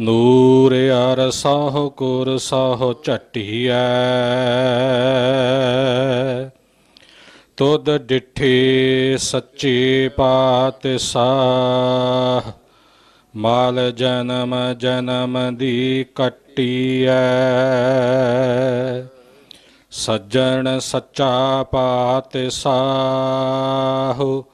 ਨੂਰ ਅਰ ਸਹੁ ਕੁਰ ਸਹੁ ਝਟੀਐ। ਤੁਧ ਡਿਠੇ ਸੱਚੇ ਪਾਤਸ਼ਾਹ ਮਾਲ ਜਨਮ ਜਨਮ ਦੀ ਕੱਟੀਐ। ਸੱਜਣ ਸੱਚਾ ਪਾਤ ਪਾਤਸ਼ਾਹ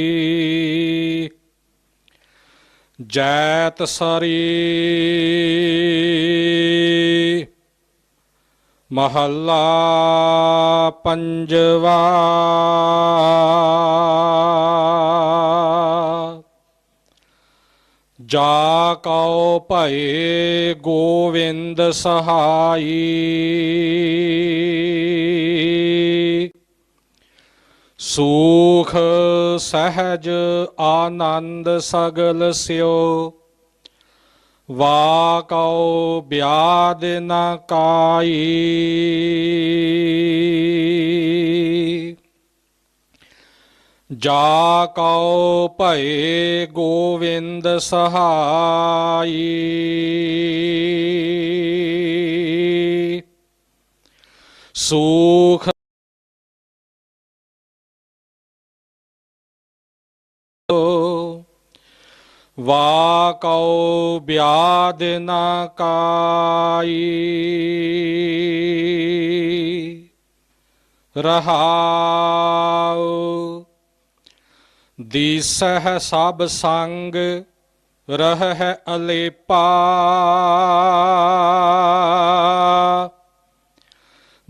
ਜੈਤ ਸਰੀ। ਮਹੱਲਾ ਪੰਜਵਾ। ਜਾ ਕਉ ਭਏ ਗੋਵਿੰਦ ਸਹਾਈ। ਸੂਖ ਸਹਿਜ ਆਨੰਦ ਸਗਲ ਸਿਓ। ਵਾ ਕਉ ਬਿਆਦ ਨ ਕਾਈ। ਜਾ ਕਉ ਭਏ ਗੋਵਿੰਦ ਸਹਾਈ। ਸੂਖ ਵਾ ਕਉ ਬਿਆਦ ਨਾ ਕਾਈ। ਰਹਾਉ ਦੀਸਹਿ ਸਭ ਸੰਗ ਰਹਿ ਅਲੇਪਾ।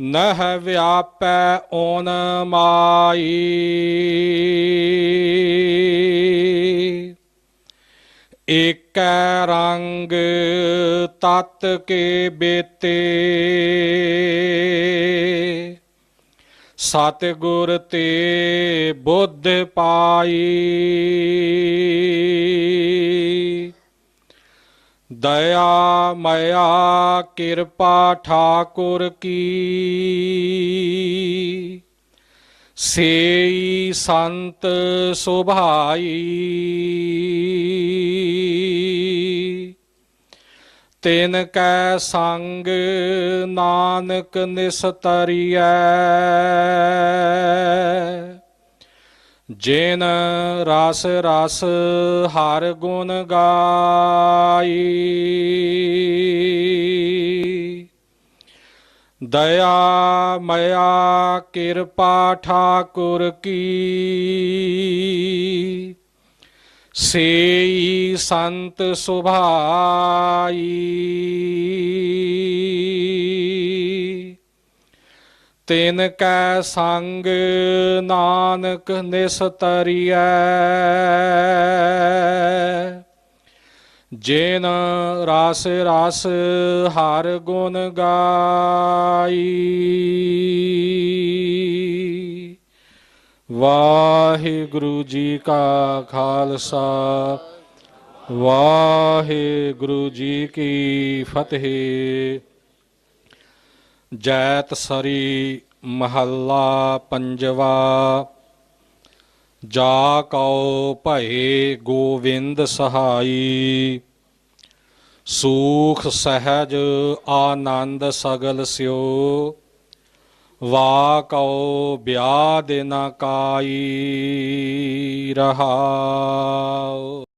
ਨਹ ਵਿਆਪੈ ਓਨ ਮਾਈ। ਏਕੈ ਰੰਗ ਤਤ ਕੇ ਬੇਤੇ। ਸਤਿਗੁਰ ਤੇ ਬੁੱਧ ਪਾਈ। ਦਇਆ ਮਇਆ ਕਿਰਪਾ ਠਾਕੁਰ ਕੀ। ਸੇਈ ਸੰਤ ਸੁਭਾਈ। ਤਿਨ ਕੈ ਸੰਗ ਨਾਨਕ ਨਿਸਤਰੀਐ। ਜਿਨ ਰਸ ਰਸ ਹਰ ਗੁਣ ਗਾਈ। ਦਇਆ ਮਇਆ ਕਿਰਪਾ ਠਾਕੁਰ ਕੀ। ਸੇਈ ਸੰਤ ਸੁਭਾਈ। ਤਿਨ ਕੈ ਸੰਗ ਨਾਨਕ ਨਿਸਤਰੀਐ। ਜਿਨ ਰਸ ਰਾਸ ਹਰ ਗੁਣ ਗਾਈ। ਵਾਹਿਗੁਰੂ ਜੀ ਕਾ ਖਾਲਸਾ, ਵਾਹਿਗੁਰੂ ਜੀ ਕੀ ਫਤਿਹ। ਜੈਤ ਸਰੀ ਮਹੱਲਾ ਪੰਜਵਾ ਜਾ ਕਉ ਭਏ ਗੋਵਿੰਦ ਸਹਾਈ। ਸੂਖ ਸਹਿਜ ਆਨੰਦ ਸਗਲ ਸਿਓ। ਵਾ ਕਉ ਬਿਆਦ ਨ ਕਾਈ ਰਹਾਉ।